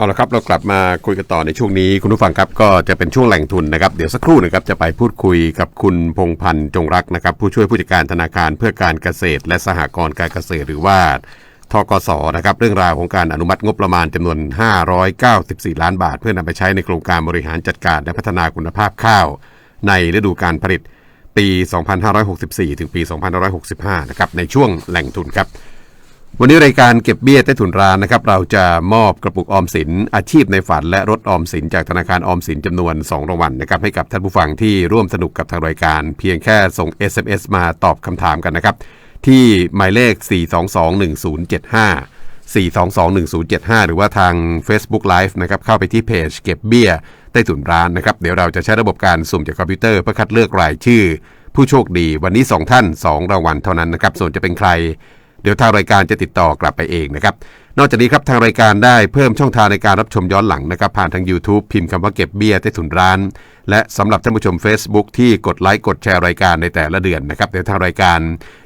เอาละครับเรากลับมาคุยกันต่อในช่วงนี้คุณผู้ฟังครับก็จะเป็นช่วงแหล่งทุนนะครับเดี๋ยวสักครู่นะครับจะไปพูดคุยกับคุณพงพันธ์จงรักนะครับผู้ช่วยผู้จัดการธนาคารเพื่อการเกษตร และสหกรณ์การเกษตรหรือว่าทกสนะครับเรื่องราวของการอนุมัติงบประมาณจำนวน 594 ล้านบาท เพื่อนำไปใช้ในโครงการบริหารจัดการและพัฒนาคุณภาพข้าว ในฤดูการผลิตปี 2564 ถึงปี 2565 นะครับในช่วงแหล่งทุนครับ วันนี้รายการเก็บเบี้ยใต้ถุนร้านนะครับเราจะมอบกระปุกออมสิน อาชีพในฝัน และรถออมสินจากธนาคารออมสินจำนวน2รางวัลนะครับให้กับท่านผู้ฟังที่ร่วมสนุกกับทางรายการ เพียงแค่ส่ง SMS มาตอบคำถามกันนะครับ ที่หมายเลข 4221075 4221075 หรือว่าทาง Facebook Live นะครับเข้าไปที่เพจเก็บเบี้ยใต้ถุนร้านนะครับเดี๋ยวเราจะใช้ระบบการสุ่มจากคอมพิวเตอร์เพื่อคัดเลือกรายชื่อ ผู้โชคดีวันนี้ 2 ท่าน 2รางวัลเท่านั้นนะครับส่วนจะเป็นใคร เดี๋ยวทางรายการจะติดต่อกลับไปเองนะครับ นอกจากนี้ครับทางรายการได้เพิ่มช่องทางในการรับชมย้อนหลังนะครับผ่านทาง YouTube พิมพ์คำว่าเก็บเบี้ยใต้ถุนร้าน และสำหรับท่านผู้ชม Facebook ที่กดไลค์กดแชร์รายการในแต่ละเดือนนะครับเดี๋ยวทางรายการ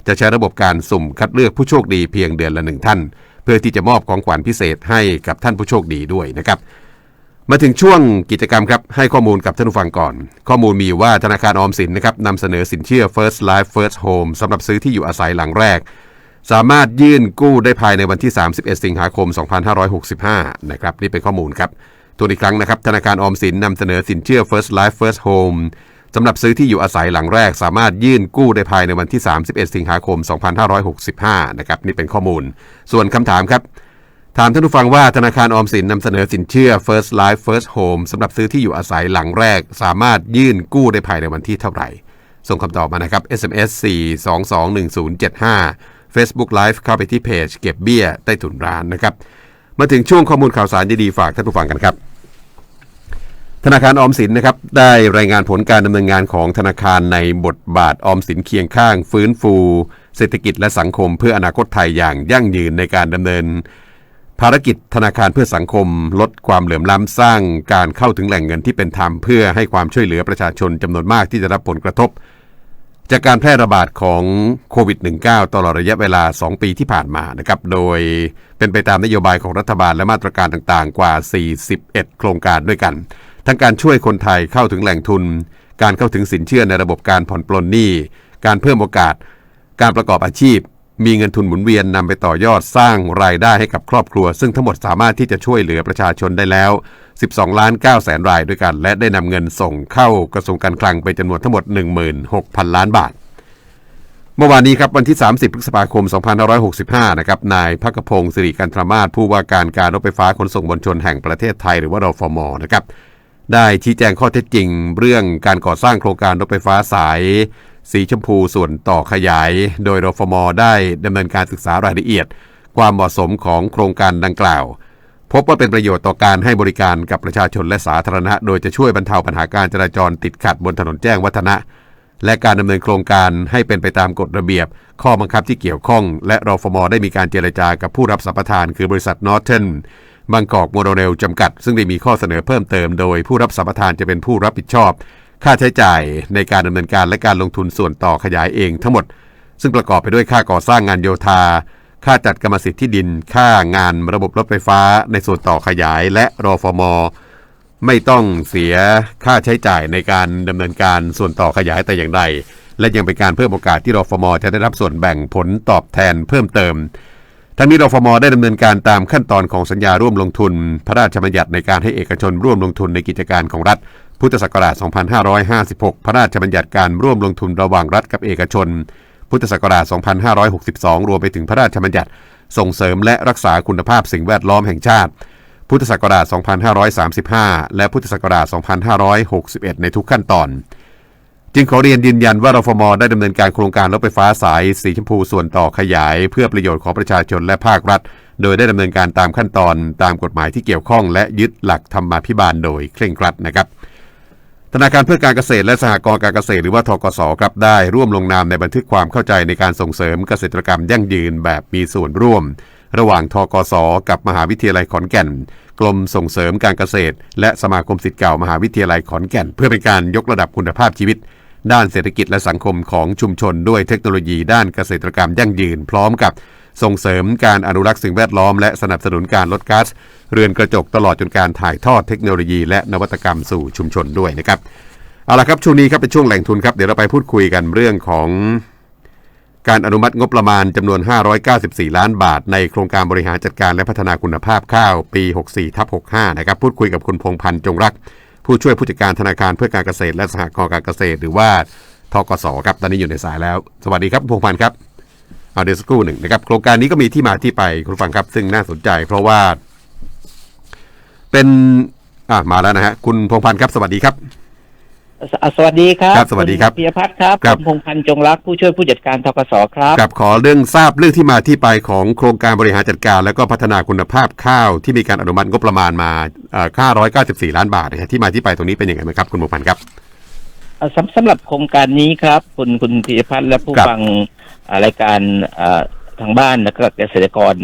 จะใช้ระบบการสุ่มคัดเลือกผู้โชคดีเพียงเดือนละหนึ่งท่าน เพื่อที่จะมอบของขวัญพิเศษให้กับท่านผู้โชคดีด้วยนะครับมาถึงช่วงกิจกรรมครับ ให้ข้อมูลกับท่านผู้ฟังก่อน ข้อมูลมีว่าธนาคารออมสินนะครับนำเสนอสินเชื่อ First Life First Home สำหรับซื้อที่อยู่อาศัยหลังแรก สามารถยื่นกู้ได้ภายในวันที่ 31 สิงหาคม 2565 นะครับ นี่เป็นข้อมูลครับตัวอีกครั้งนะครับ ธนาคารออมสินนำเสนอสินเชื่อ First Life First Home สำหรับซื้อที่อยู่อาศัยหลังแรก สามารถยื่นกู้ได้ภายในวันที่ 31 สิงหาคม 2565 นะครับ นี่เป็นข้อมูล ส่วนคำถามครับ ถามท่านผู้ฟังว่าธนาคารออมสินนำเสนอสินเชื่อ First Life First Home สำหรับซื้อที่อยู่อาศัยหลังแรก สามารถยื่นกู้ได้ภายในวันที่เท่าไหร่ ส่งคำตอบมานะครับ SMS 4221075 Facebook Live เข้าไปที่เพจเก็บเบี้ยใต้ถุนร้านนะครับ มาถึงช่วงข้อมูลข่าวสารดีๆฝากท่านผู้ฟังกันครับธนาคารออมสินนะครับได้รายงานผลการดำเนินงานของธนาคารในบทบาทออมสินเคียงข้าง ฟื้นฟู เศรษฐกิจและสังคม เพื่ออนาคตไทยอย่างยั่งยืนในการดำเนิน ภารกิจธนาคารเพื่อสังคม ลดความเหลื่อมล้ำสร้างการเข้าถึงแหล่งเงินที่เป็นธรรมเพื่อให้ความช่วยเหลือประชาชนจำนวนมากที่จะรับผลกระทบ จากการแพร่ระบาดของโควิด -19 ตลอดระยะเวลา 2 ปีที่ผ่านมานะครับ โดยเป็นไปตามนโยบายของรัฐบาลและมาตรการต่างๆ กว่า 41 โครงการด้วยกัน ทั้งการช่วยคนไทยเข้าถึงแหล่งทุน การเข้าถึงสินเชื่อในระบบการผ่อนปลนหนี้ การเพิ่มโอกาส การประกอบอาชีพ มีเงินทุนหมุนเวียนนำไปต่อยอดสร้างรายได้ให้กับครอบครัว ซึ่งทั้งหมดสามารถที่จะช่วยเหลือประชาชนได้แล้ว 12 ล้าน9แสนรายด้วยกัน และได้นำเงินส่งเข้ากระทรวงการคลังไปจำนวนทั้งหมด 16,000 ล้านบาท เมื่อวานนี้ครับวันที่ 30 พฤษภาคม 2565 นะครับนายพักพงศ์สิริกันทรมาศผู้ว่าการการรถไฟฟ้าขนส่งมวลชนแห่งประเทศไทยหรือว่ารฟมนะครับได้ชี้แจงข้อเท็จจริง เรื่องการก่อสร้างโครงการรถไฟฟ้าสาย สีชมพูส่วนต่อขยาย โดยรฟมได้ดำเนินการศึกษารายละเอียด ความเหมาะสมของโครงการดังกล่าว พบว่าเป็นประโยชน์ต่อการให้บริการกับประชาชนและสาธารณะ โดยจะช่วยบรรเทาปัญหาการจราจรติดขัดบนถนนแจ้งวัฒนะ และการดำเนินโครงการให้เป็นไปตามกฎระเบียบ ข้อบังคับที่เกี่ยวข้อง และรฟมได้มีการเจรจากับผู้รับสัมปทานคือบริษัทนอร์เทนบางกอกโมโนเรลจำกัด ซึ่งได้มีข้อเสนอเพิ่มเติม โดยผู้รับสัมปทานจะเป็นผู้รับผิดชอบ ค่าใช้จ่ายในการดำเนินการและการลงทุนส่วนต่อขยายเองทั้งหมด ซึ่งประกอบไปด้วยค่าก่อสร้างงานโยธา ค่าจัดกรรมสิทธิ์ที่ดิน ค่างานระบบรถไฟฟ้า ในส่วนต่อขยายและรอฟมไม่ต้องเสียค่าใช้จ่ายในการดำเนินการส่วนต่อขยายแต่อย่างใด และยังเป็นการเพิ่มโอกาสที่รอฟมจะได้รับส่วนแบ่งผลตอบแทนเพิ่มเติม ทั้งนี้รอฟมได้ดำเนินการตามขั้นตอนของสัญญาร่วมลงทุน พระราชบัญญัติในการให้เอกชนร่วมลงทุนในกิจการของรัฐ พุทธศักราช 2556 พระราชบัญญัติการร่วมลงทุนระหว่างรัฐกับเอกชน พุทธศักราช 2562 รวมไปถึงพระราชบัญญัติส่งเสริมและรักษาคุณภาพสิ่งแวดล้อมแห่งชาติ พุทธศักราช 2535 และพุทธศักราช 2561 ในทุกขั้นตอน จึงขอเรียนยืนยันว่ารฟมได้ดำเนินการโครงการรถไฟฟ้าสายสีชมพูส่วนต่อขยาย เพื่อประโยชน์ของประชาชนและภาครัฐ โดยได้ดำเนินการตามขั้นตอน ตามกฎหมายที่เกี่ยวข้อง และยึดหลักธรรมาภิบาลโดยเคร่งครัดนะครับ ธนาคารเพื่อการเกษตรและสหกรณ์การเกษตรหรือว่าทกสครับได้ร่วมลงนามในบันทึกความเข้าใจในการส่งเสริมเกษตรกรรมยั่งยืนแบบมีส่วนร่วม ระหว่างทกสกับมหาวิทยาลัยขอนแก่น กรมส่งเสริมการเกษตร และสมาคมสิทธิ์เก่ามหาวิทยาลัยขอนแก่น เพื่อเป็นการยกระดับคุณภาพชีวิต ด้านเศรษฐกิจและสังคมของชุมชนด้วยเทคโนโลยีด้านเกษตรกรรมยั่งยืน พร้อมกับ ส่งเสริมการอนุรักษ์สิ่งแวดล้อมและสนับสนุนการลดก๊าซเรือนกระจกตลอดจนการถ่ายทอดเทคโนโลยี และนวัตกรรมสู่ชุมชนด้วยนะครับเอาละครับช่วงนี้ครับเป็นช่วงแหล่งทุนครับเดี๋ยวเราไปพูดคุยกันเรื่องของการอนุมัติงบประมาณจำนวน 594 ล้านบาท ในโครงการบริหารจัดการและพัฒนาคุณภาพข้าวปี 64ทับ65 นะครับ พูดคุยกับคุณพงพันธ์จงรัก ผู้ช่วยผู้จัดการธนาคารเพื่อการเกษตรและสหกรณ์การเกษตร หรือว่าทกสครับ ตอนนี้อยู่ในสายแล้ว สวัสดีครับพงพันธ์ครับ เอาเดี๋ยวสักครู่หนึ่งนะครับโครงการนี้ก็มีที่มาที่ไปคุณผู้ฟังครับ ซึ่งน่าสนใจ เพราะว่า เป็นอ่ามาแล้วนะฮะคุณพงพันธ์ครับ สวัสดีครับสสวัสดีครับครับสวัสดีครับณพิยพัฒน์ครับครับ ผมพงษ์พันธ์จงรักผู้ช่วยผู้จัดการทกสครับกับขอเรื่องทราบเรื่องที่มาที่ไปของโครงการบริหารจัดการ และก็พัฒนาคุณภาพข้าวที่มีการอนุมัติงบประมาณมาเอ่อ594 ล้านบาทนะฮะที่มาที่ไปตรงนี้เป็นยังไงไหมครับ คุณบุพันธ์ครับ เอ่อสำสำหรับโครงการนี้ครับ คุณคุณพิยพัฒน์และผู้ครับ ฟังอ่า รายการอ่าทางบ้านและก็เกษตรกร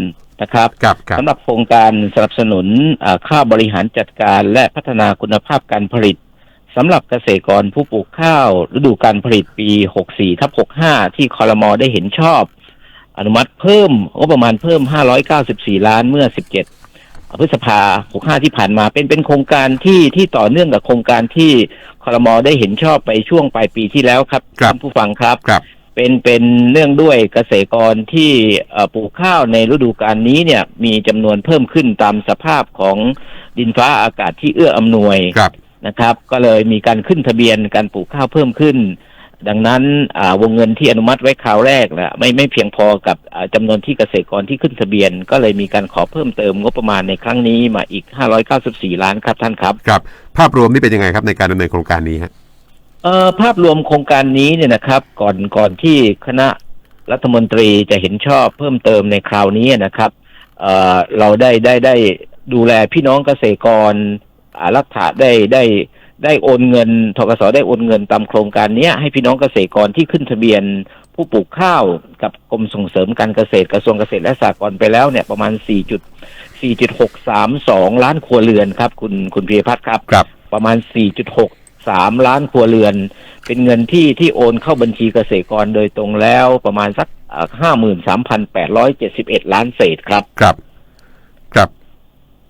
นะครับครับครับสำหรับโครงการสนับสนุนอ่าข้าวบริหารจัดการและพัฒนาคุณภาพการผลิตสำหรับเกษตรกรผู้ปลูกข้าวฤดูการผลิตปี 64ทับ65 ที่คอรมอได้เห็นชอบ อนุมัติเพิ่มงบประมาณเพิ่ม 594 ล้านเมื่อ 17 พฤษภา65 ที่ผ่านมาเป็นเป็นโครงการที่ที่ต่อเนื่องกับโครงการที่คอรมอได้เห็นชอบไปช่วงปลายปีที่แล้วครับครับท่านผู้ฟังครับครับ เป็นเป็นเนื่องด้วยเกษตรกรที่เอ่อปลูกข้าวในฤดูกาลนี้เนี่ยมีจำนวนเพิ่มขึ้นตามสภาพของดินฟ้าอากาศที่เอื้ออำนวยครับนะครับ ก็เลยมีการขึ้นทะเบียนการปลูกข้าวเพิ่มขึ้น ดังนั้นอ่าวงเงินที่อนุมัติไว้คราวแรกนะไม่ไม่เพียงพอกับอ่าจำนวนที่เกษตรกรที่ขึ้นทะเบียน ก็เลยมีการขอเพิ่มเติมงบประมาณในครั้งนี้มาอีก 594 ล้านครับท่านครับครับ ภาพรวมนี่เป็นยังไงครับในการดำเนินโครงการนี้ฮะ เอ่อภาพรวมโครงการนี้เนี่ยนะครับ ก่อนก่อนที่คณะรัฐมนตรีจะเห็นชอบเพิ่มเติมในคราวนี้นะครับเอ่อเราได้ได้ได้ดูแลพี่น้องเกษตรกรอารัฐะได้ได้ได้โอนเงินทกสได้โอนเงินตามโครงการเนี้ยให้พี่น้องเกษตรกรที่ขึ้นทะเบียนผู้ปลูกข้าวกับกรมส่งเสริมการเกษตรกระทรวงเกษตรและสหกรณ์ไปแล้วเนี่ยประมาณ 4.4.632 ล้านครัวเรือนครับ คุณคุณพีรพัฒน์ครับครับ ประมาณ 4.63ล้านครัวเรือน เป็นเงินที่ที่โอนเข้าบัญชีเกษตรกรโดยตรงแล้วประมาณสักห้าหมื่นสามพันแปดร้อยเจ็ดสิบเอ็ดล้านเศษครับ ครับ ครับ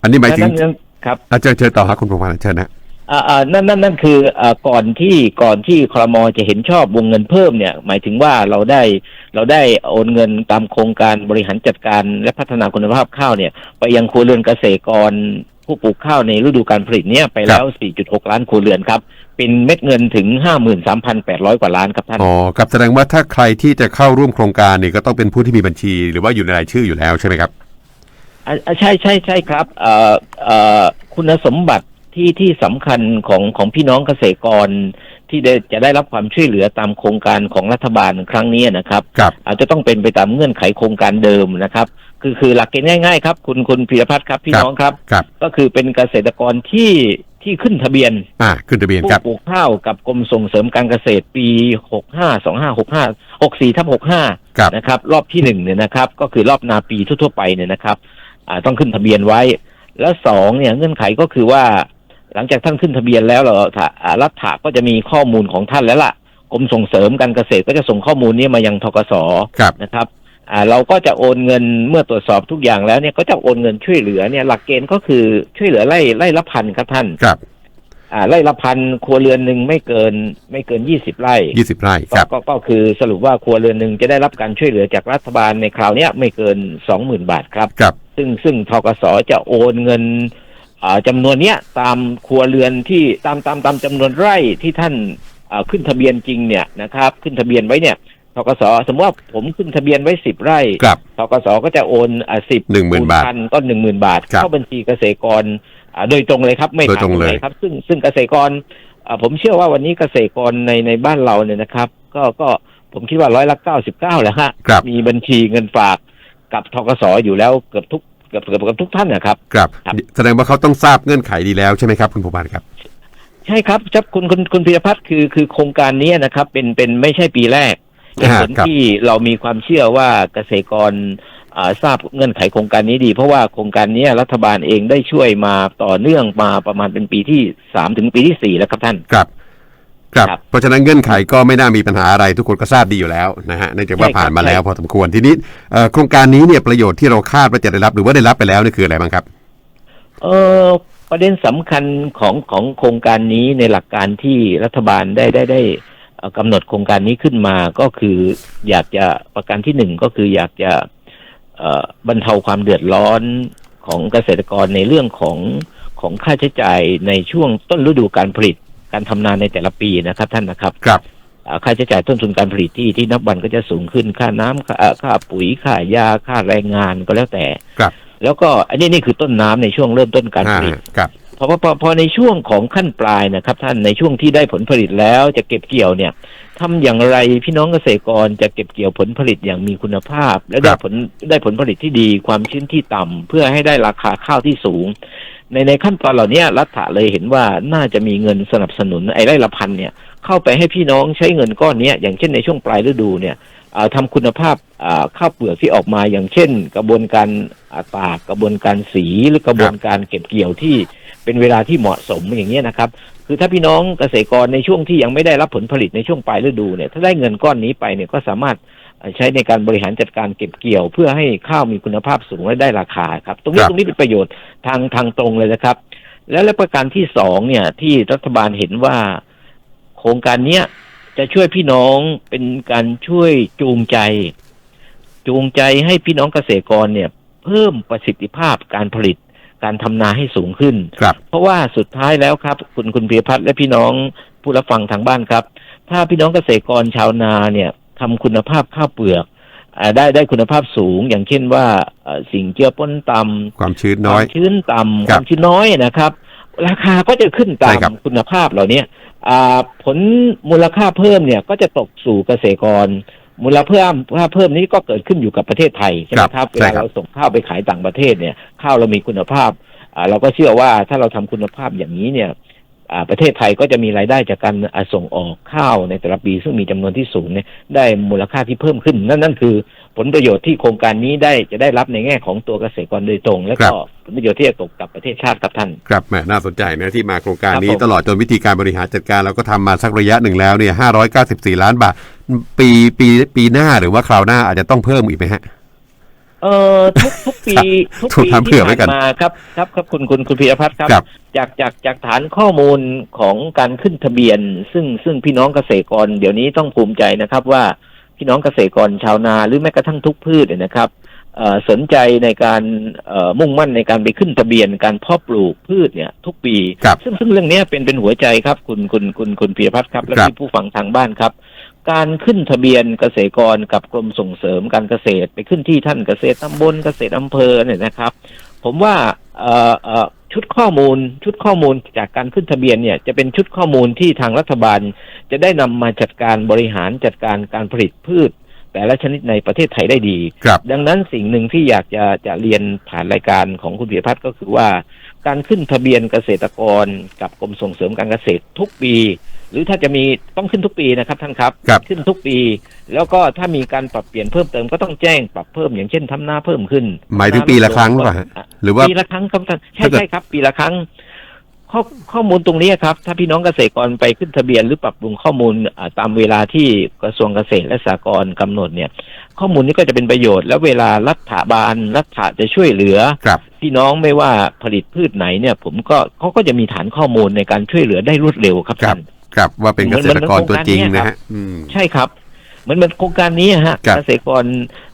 อันนี้หมายถึงนั่นนั่นครับอาเชิญเชิญต่อครับคุณพงพันธ์เชิญนะอ่าอ่านั่นนั่นนั่นคืออ่าก่อนที่ก่อนที่ครมจะเห็นชอบวงเงินเพิ่มเนี่ย หมายถึงว่าเราได้เราได้โอนเงินตามโครงการบริหารจัดการและพัฒนาคุณภาพข้าวเนี่ย ไปยังครัวเรือนเกษตรกร ผู้ปลูกข้าวในฤดูการผลิตเนี่ยไปแล้ว 4.6 ล้านครัวเรือนครับ เป็นเม็ดเงินถึง 53,800 กว่าล้านครับท่าน อ๋อครับแสดงว่าถ้าใครที่จะเข้าร่วมโครงการนี่ก็ต้องเป็นผู้ที่มีบัญชี หรือว่าอยู่ในรายชื่ออยู่แล้วใช่ไหมครับอ่าอ่าใช่ใช่ใช่ครับเอ่อเอ่อคุณสมบัติที่ที่สำคัญของของพี่น้องเกษตรกรที่ได้จะได้รับความช่วยเหลือตามโครงการของรัฐบาลครั้งนี้นะครับครับอาจจะต้องเป็นไปตามเงื่อนไขโครงการเดิมนะครับ คือคือหลักเกณฑ์ง่ายๆครับ คุณคุณพีรพัฒน์ครับพี่ครับน้องครับ ครับ ก็คือเป็นเกษตรกรที่ที่ขึ้นทะเบียนอ่าขึ้นทะเบียนผู้ครับปลูกข้าวกับกรมส่งเสริมการเกษตรปี65 25 65 64ทับ65ครับนะครับ รอบที่หนึ่งเนี่ยนะครับ ก็คือรอบนาปีทั่วๆไปเนี่ยนะครับอ่าต้องขึ้นทะเบียนไว้ แล้วสองเนี่ยเงื่อนไขก็คือว่า หลังจากท่านขึ้นทะเบียนแล้วเราถ้าอ่ารัฐาก็จะมีข้อมูลของท่านแล้วล่ะกรมส่งเสริมการเกษตรก็จะส่งข้อมูลนี้มายังทกสครับนะครับอ่า เราก็จะโอนเงินเมื่อตรวจสอบทุกอย่างแล้วเนี่ยก็จะโอนเงินช่วยเหลือเนี่ยหลักเกณฑ์ก็คือช่วยเหลือไล่ไล่ละพันครับท่านครับอ่าไร่ละพันครัวเรือนหนึ่งไม่เกิน ไม่เกินยี่สิบไร่ยี่สิบไร่ครับก็ก็คือสรุปว่าครัวเรือนหนึ่งจะได้รับการช่วยเหลือจากรัฐบาลในคราวเนี้ยไม่เกินสองหมื่นบาทครับครับ ซึ่งซึ่งทกสจะโอนเงินอ่าจำนวนเนี้ยตามครัวเรือนที่ตามตามตามจำนวนไร่ที่ท่านอ่าขึ้นทะเบียนจริงเนี่ยนะครับ ขึ้นทะเบียนไว้เนี่ยท กสสมมติว่าผมขึ้นทะเบียนไว้สิบไร่ครับ ทกสก็จะโอนอ่าสิบ10,000บาทก็หนึ่งหมื่นบาท ครับเข้าบัญชีเกษตรกรอ่าโดยตรงเลยครับไม่โดยตรงเลย ผ่านไหนครับ ซึ่งซึ่งเกษตรกรอ่าผมเชื่อว่าวันนี้เกษตรกรในในบ้านเราเนี่ยนะครับ ก็ก็ผมคิดว่าร้อยละเก้าสิบเก้าแล้วฮะครับ มีบัญชีเงินฝากกับทกสอยู่แล้วเกือบทุกเกือบเกือบเกือบทุกท่านนะครับ ครับ ครับ แสดงว่าเขาต้องทราบเงื่อนไขดีแล้วใช่ไหมครับคุณพงพันธ์ครับ ใช่ครับครับคุณคุณคุณพีรพัฒน์คือคือโครงการนี้นะครับ เป็นเป็นไม่ใช่ปีแรก เหตุผลครับที่เรามีความเชื่อว่าเกษตรกรอ่าทราบเงื่อนไขโครงการนี้ดี เพราะว่าโครงการนี้รัฐบาลเองได้ช่วยมาต่อเนื่องมาประมาณเป็นปีที่สามถึงปีที่สี่แล้วครับท่านครับครับครับเพราะฉะนั้นเงื่อนไขก็ไม่น่ามีปัญหาอะไรทุกคนก็ทราบดีอยู่แล้วนะฮะเนื่องจากว่าใช่ครับผ่านมาแล้วใช่พอสมควรทีนี้เอ่อโครงการนี้เนี่ยประโยชน์ที่เราคาดว่าจะได้รับหรือว่าได้รับไปแล้วนี่คืออะไรบ้างครับ เออประเด็นสำคัญของของโครงการนี้ในหลักการที่รัฐบาลได้ได้ได้เอ่อ กำหนดโครงการนี้ขึ้นมาก็คืออยากจะประการที่หนึ่งก็คืออยากจะเอ่อบรรเทาความเดือดร้อนของเกษตรกรในเรื่องของของค่าใช้จ่ายในช่วงต้นฤดูการผลิตการทำนาในแต่ละปีนะครับท่านนะครับครับอ่าค่าใช้จ่ายต้นทุนการผลิตที่ที่นับวันก็จะสูงขึ้นค่าน้ำค่าเอ่อค่าปุ๋ยค่ายาค่าแรงงานก็แล้วแต่ครับ แล้วก็อันนี้นี่คือต้นน้ำในช่วงเริ่มต้นการผลิตอ่าครับ พอพอพอพอในช่วงของขั้นปลายนะครับ ท่านในช่วงที่ได้ผลผลิตแล้วจะเก็บเกี่ยวเนี่ยทำอย่างไรพี่น้องเกษตรกรจะเก็บเกี่ยวผลผลิตอย่างมีคุณภาพ และได้ครับผลได้ผลผลิตที่ดีความชื้นที่ต่ำเพื่อให้ได้ราคาข้าวที่สูง ในในขั้นตอนเหล่านี้รัฐะเลยเห็นว่าน่าจะมีเงินสนับสนุนไอ้ไร่ละพันเนี่ยเข้าไปให้พี่น้องใช้เงินก้อนเนี้ยอย่างเช่นในช่วงปลายฤดูเนี่ยอ่าทำาคุณภาพอ่าข้าวเปลือกที่ออกมาอย่างเช่น กระบวนการอ่าตากกระบวนการสีหรือกระบวนการเก็บเกี่ยวที่ เป็นเวลาที่เหมาะสมอย่างเงี้ยนะครับ คือถ้าพี่น้องเกษตรกรในช่วงที่ยังไม่ได้รับผลผลิตในช่วงปลายฤดูเนี่ยถ้าได้เงินก้อนนี้ไปเนี่ยก็สามารถเอ่อใช้ในการบริหารจัดการเก็บเกี่ยว เพื่อให้ข้าวมีคุณภาพสูงและได้ราคาครับ ตรงนี้ครับตรงนี้เป็นประโยชน์ทางทางตรงเลยนะครับ แล้วและประการที่สองเนี่ย ที่รัฐบาลเห็นว่าโครงการเนี้ยจะช่วยพี่น้องเป็นการช่วยจูงใจ จูงใจให้พี่น้องเกษตรกรเนี่ย เพิ่มประสิทธิภาพการผลิต การทำนาให้สูงขึ้นครับเพราะว่าสุดท้ายแล้วครับ คุณคุณเพียพัฒน์และพี่น้องผู้รับฟังทางบ้านครับ ถ้าพี่น้องเกษตรกรชาวนาเนี่ยทำคุณภาพข้าวเปลือกอาได้ได้คุณภาพสูงอย่างเช่นว่าเอ่อสิ่งเจือปนต่ำความชื้นคน้อวายมชื้นต่ำคครับวามชื้นน้อยนะครับ ราคาก็จะขึ้นตาใช่มครับคุณภาพเหล่านี้อ่าผลมูลค่าเพิ่มเนี่ยก็จะตกสู่เกษตรกร มูลค่าเพิ่มค่าเพิ่มนี้ก็เกิดขึ้นอยู่กับประเทศไทยใช่ไหมครับเวใช่ลาครับเราส่งข้าวไปขายต่างประเทศเนี่ยข้าวเรามีคุณภาพอ่าเราก็เชื่อว่าถ้าเราทำคุณภาพอย่างนี้เนี่ยอ่าประเทศไทยก็จะมีรายได้จากการอ่าส่งออกข้าวในแต่ละปีซึ่งมีจำนวนที่สูงเนี่ยได้มูลค่าที่เพิ่มขึ้น นั่นนั่นคือ ผลประโยชน์ที่โครงการนี้ได้จะได้รับในแง่ของตัวเกษตรกรโดยตรง และครัก็บผลประโยชน์ที่จะตกกับประเทศชาติครับท่าน ครับแหมน่าสนใจนะที่มาโครงการครับนี้ผมตลอดจนวิธีการบริหารจัดการเราก็ทำมาสักระยะหนึ่งแล้วเนี่ย594ล้านบาท ปีปีปีหน้าหรือว่าคราวหน้าอาจจะต้องเพิ่มอีกไหมฮะเอ่อทุกทุกปีทุกถูกปีถามเผื่ที่อไว้ผ่านกันมาครับครับครับคุณคุณคุณพีรพัฒน์ครับครับ จากจากจากฐานข้อมูลของการขึ้นทะเบียน ซึ่งซึ่งพี่น้องเกษตรกรเดี๋ยวนี้ต้องภูมิใจนะครับว่า พี่น้องเกษตรกรชาวนาหรือแม้กระทั่งทุกพืชเนี่ยนะครับเอ่อสนใจในการเอ่อมุ่งมั่นในการไปขึ้นทะเบียนการเพาะปลูกพืชเนี่ย ทุกปีครับซึ่งซึ่งเรื่องเนี้ยเป็นเป็นหัวใจครับ คุณคุณคุณคุณพีรพัฒน์ครับ และครับที่ผู้ฟังทางบ้านครับ การขึ้นทะเบียนเกษตรกรกับกรมส่งเสริมการเกษตร ไปขึ้นที่ท่านเกษตรตำบลเกษตรอำเภอเนี่ยนะครับ ผมว่าเอ่อเอ่อชุดข้อมูลชุดข้อมูลจากการขึ้นทะเบียนเนี่ยจะเป็นชุดข้อมูลที่ทางรัฐบาล จะได้นำมาจัดการบริหารจัดการการผลิตพืช แต่ละชนิดในประเทศไทยได้ดีครับดังนั้นสิ่งหนึ่งที่อยากจะจะเรียนผ่านรายการของคุณเพียรพัฒน์ก็คือว่า การขึ้นทะเบียนเกษตรกรกับกรมส่งเสริมการเกษตรทุกปี หรือถ้าจะมีต้องขึ้นทุกปีนะครับท่านครับครับขึ้นทุกปี แล้วก็ถ้ามีการปรับเปลี่ยนเพิ่มเติมก็ต้องแจ้งปรับเพิ่มอย่างเช่นทำนาเพิ่มขึ้น หมายถึงปีละครั้งหรือเปล่าฮะหรือว่าปีละครั้งครับท่านใช่ถ้าเกิดใช่ครับ ปีละครั้งข้อข้อมูลตรงนี้ครับ ถ้าพี่น้องเกษตรกรไปขึ้นทะเบียนหรือปรับปรุงข้อมูลอ่าตามเวลาที่กระทรวงเกษตรและสหกรณ์กำหนดเนี่ย ข้อมูลนี้ก็จะเป็นประโยชน์ แล้วเวลารัฐบาลรัฐจะช่วยเหลือครับพี่น้องไม่ว่าผลิตพืชไหนเนี่ย ผมก็เขาก็จะมีฐานข้อมูลในการช่วยเหลือได้รวดเร็วครับครับท่าน ครับว่าเป็นเกษตรกรตัวจริงนะฮะอืมใช่ครับ เหมือนเหมือนโครงการนี้อะฮะครับเกษตรกร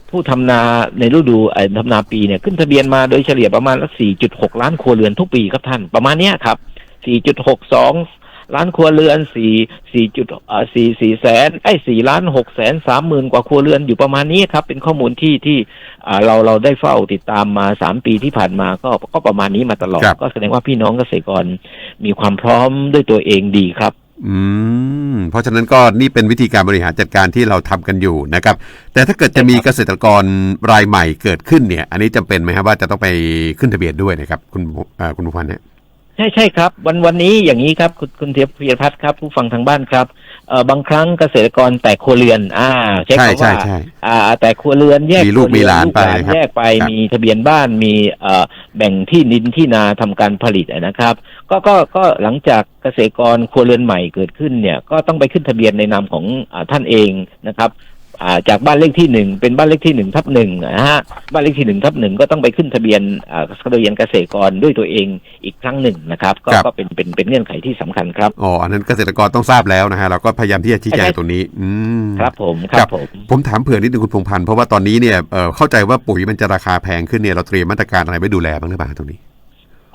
ผู้ทำนาในฤดูเอ่อทำนาปีเนี่ยขึ้นทะเบียนมาโดยเฉลี่ยประมาณละ4.6 ล้านครัวเรือนทุกปีครับท่าน ประมาณเนี้ยครับ 4.62 ล้านครัวเรือน4 4จุดเอ่อ4 4แสนไอ้4ล้าน6แสน3หมื่นกว่าครัวเรือนอยู่ประมาณนี้ครับ เป็นข้อมูลที่ที่อ่าเราเราได้เฝ้าติดตามมา 3 ปีที่ผ่านมาก็ก็ประมาณนี้มาตลอดครับก็แสดงว่าพี่น้องเกษตรกรมีความพร้อมด้วยตัวเองดีครับ อืมเพราะฉะนั้นก็นี่เป็นวิธีการบริหารจัดการที่เราทำกันอยู่นะครับ แต่ถ้าเกิดจะมีเกษตรกรรายใหม่เกิดขึ้นเนี่ย อันนี้จำเป็นไหมครับว่าจะต้องไปขึ้นทะเบียนด้วยนะครับ คุณเอ่อคุณผู้พันธ์เนี่ยใช่ใช่ครับ วันวันนี้อย่างนี้ครับ คุณคุณเทียบเพียรพัฒน์ครับ ผู้ฟังทางบ้านครับ เอ่อบางครั้งเกษตรกรแตกครัวเรือน อ่าใช้ใช่คำใช่ว่าใช่ อ่า แต่ครัวเรือนแยกมีลูกครัวเรืมีหลานลูกไปครับแยกไปครับ มีทะเบียนบ้านมีเอ่อแบ่งที่ดินที่นาทำการผลิตอะนะครับ ก็ก็ก็หลังจากเกษตรกรครัวเรือนใหม่เกิดขึ้นเนี่ยก็ต้องไปขึ้นทะเบียนในนามของอาท่านเองนะครับอ่า จากบ้านเลขที่หนึ่งเป็นบ้านเลขที่หนึ่งทับหนึ่งนะฮะบ้านเลขที่หนึ่งทับหนึ่งก็ต้องไปขึ้นทะเบียนอ่าทะเบียนเกษตรกรด้วยตัวเองอีกครั้งหนึ่งนะครับ ก็ครับก็เป็นเป็นเป็นเงื่อนไขที่สำคัญครับอ๋ออันนั้นเกษตรกรต้องทราบแล้วนะฮะเราก็พยายามที่จะชี้แจงใช่ตรงนี้ อืมครับผมคครัรับบผมผมถามเผื่อนิดนึงคุณพงพันธ์เพราะว่าตอนนี้เนี่ยเอ่อเข้าใจว่าปุ๋ยมันจะราคาแพงขึ้นเนี่ยเราเตรียมมาตรการอะไรไว้ดูแลบ้างหรือเปล่าตรงนี้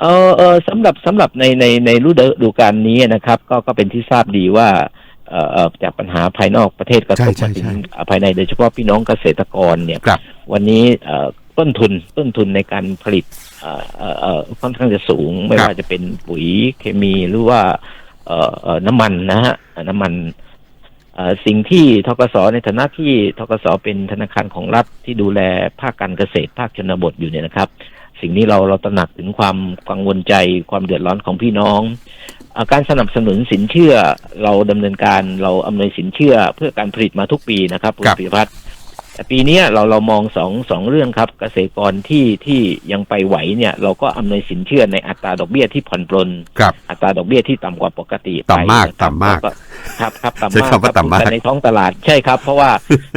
เออเออสำหรับสำหรับในในในฤดูกาลนี้นะครับ ก็ก็เป็นที่ทราบดีว่าเอ่อเอ่อ จากปัญหาภายนอกประเทศกระทบใช่มาใช่ถึงใช่อ่าภายในโดยเฉพาะพี่น้องเกษตรกรเนี่ยครับวันนี้เอ่อต้นทุนต้นทุนในการผลิตเอ่อเอ่อเอ่อค่อนข้างจะสูง ไม่ครับว่าจะเป็นปุ๋ยเคมีหรือว่าเอ่อเอ่อน้ำมันนะฮะน้ำมันเอ่อสิ่งที่ทกสในฐานะที่ทกสเป็นธนาคารของรัฐที่ดูแลภาคการเกษตรภาคชนบทอยู่เนี่ยนะครับ สิ่งนี้เราเราตระหนักถึงความกังวลใจความเดือดร้อนของพี่น้องอา การสนับสนุนสินเชื่อเราดำเนินการเราอำนวยสินเชื่อเพื่อการผลิตมาทุกปีนะครับคุณครับปิยพัฒน์แต่ปีเนี้ยเราเรามองสองสองเรื่องครับ เกษตรกรที่ที่ยังไปไหวเนี่ย เราก็อำนวยสินเชื่อในอัตราดอกเบี้ยที่ผ่อนปลนครับอัตราดอกเบี้ยที่ต่ำกว่าปกติไปต่ำมากนะครับต่ำมากแล้วครับครับต่ำใช้มากคำว่าต่ำมากแต่ในท้องตลาดใช่ครับ เพราะว่า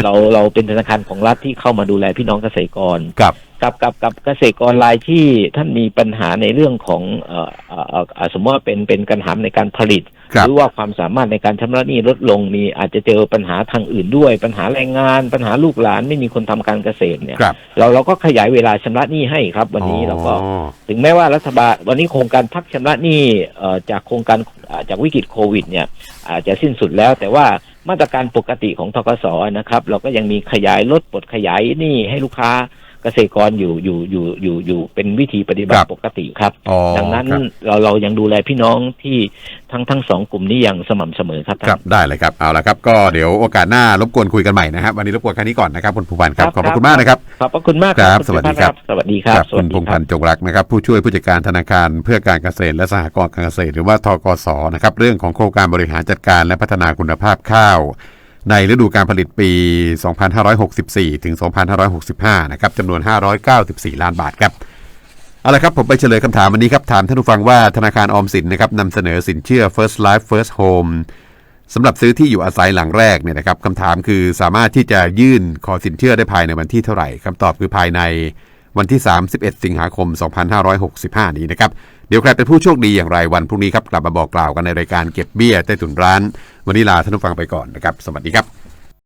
เราเราเป็นธนาคารของรัฐที่เข้ามาดูแลพี่น้องเกษตรกรครับ กับกับกับเกษตรกรรายที่ท่านมีปัญหาในเรื่องของเอ่อเอ่อเอ่อเอ่อสมมติว่าเป็นเป็นปัญหาในการผลิต ครับหรือว่าความสามารถในการชำระหนี้ลดลงมีอาจจะเจอปัญหาทางอื่นด้วย ปัญหาแรงงาน ปัญหาลูกหลานไม่มีคนทำการเกษตรเนี่ย ครับเราเราก็ขยายเวลาชำระหนี้ให้ครับ วันนี้เราก็ อ๋อ ถึงแม้ว่ารัฐบาลวันนี้โครงการพักชำระหนี้เอ่อจากโครงการอ่าจากวิกฤตโควิดเนี่ยอาจจะสิ้นสุดแล้ว แต่ว่ามาตรการปกติของทกสนะครับ เราก็ยังมีขยายลดปลดขยายหนี้ให้ลูกค้า เกษตรกรอยู่อยู่อยู่อยู่อยู่เป็นวิธีปฏิบัครัติบปกติครับอ๋อดังนั้นครับเราเรายังดูแลพี่น้องที่ทั้งทั้งสองกลุ่มนี้อย่างสม่ำเสมอครับครับได้เลยครับเอาละครับ ก็เดี๋ยวโอกาสหน้ารบกวนคุยกันใหม่นะครับวันนี้รบกวนแค่นี้ก่อนนะครับคุณพงพันธ์ครับขอบพระคุณมากนะครับขอบพระคุณมากครับณสวัสดีพิพัฒน์ครับ สวัสดีครับสคุวัสณดีพงคพัรับนธ์จงรักนะครับ ผู้ช่วยผู้จัดการธนาคารเพื่อการเกษตรและสหกรณ์การเกษตร หรือว่าทกสนะครับเรื่องของโครงการบริหารจัดการและพัฒนาคุณภาพข้าว ในฤดูการผลิตปี 2564 ถึง 2565 นะครับจำนวน 594 ล้านบาทครับ เอาละครับ ผมไปเฉลยคำถามวันนี้ครับ ถามท่านผู้ฟังว่าธนาคารออมสินนะครับนำเสนอสินเชื่อ First Life First Home สำหรับซื้อที่อยู่อาศัยหลังแรกเนี่ยนะครับคำถามคือสามารถที่จะยื่นขอสินเชื่อได้ภายในวันที่เท่าไหร่คำตอบคือภายใน วันที่ 31 สิงหาคม 2565 นี้นะครับ เดี๋ยวใครเป็นผู้โชคดีอย่างไรวันพรุ่งนี้ครับ กลับมาบอกกล่าวกันในรายการเก็บเบี้ยใต้ถุนร้าน วันนี้ลาท่านผู้ฟังไปก่อนนะครับ สวัสดีครับ